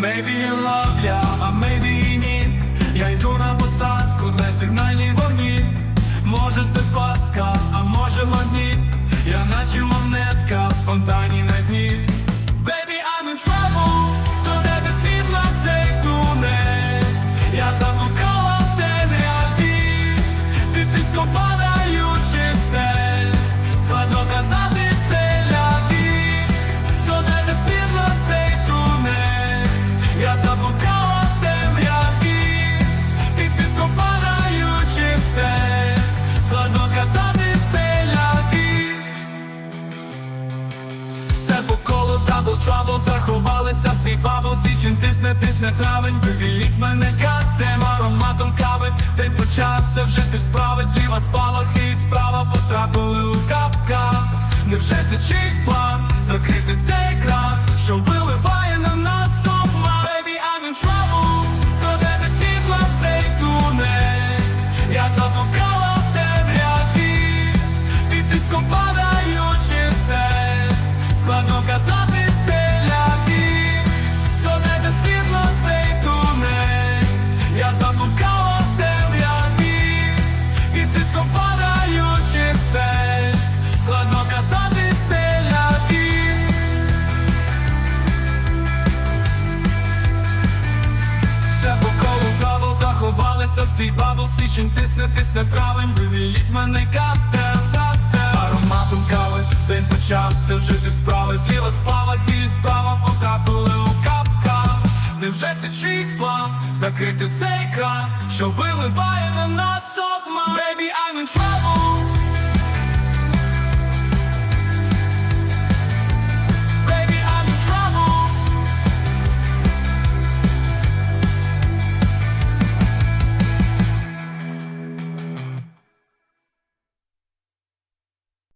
Maybe you love, yeah, а maybe і ні Я йду на посадку, де сигнальні вогні. Може це пастка, а може магніт. Я наче монетка в фонтані все по колу дабл трабл заховалися свій бабл. Січень тисне, тисне травень Вивіліть мене катем ароматом кави. День почався вже ти справи. Зліва спалах і справа потрапили у капка. Невже це чийсь план? Закрити цей екран заховалися свій бабл Січень тисне, тисне травень Вивіліть мене катер, катер. Ароматом кави День почався жити справи Зліва справа, і справа потрапили у капка Невже це чийсь план? Закрити цей кран Що виливає на нас обман Baby, I'm in trouble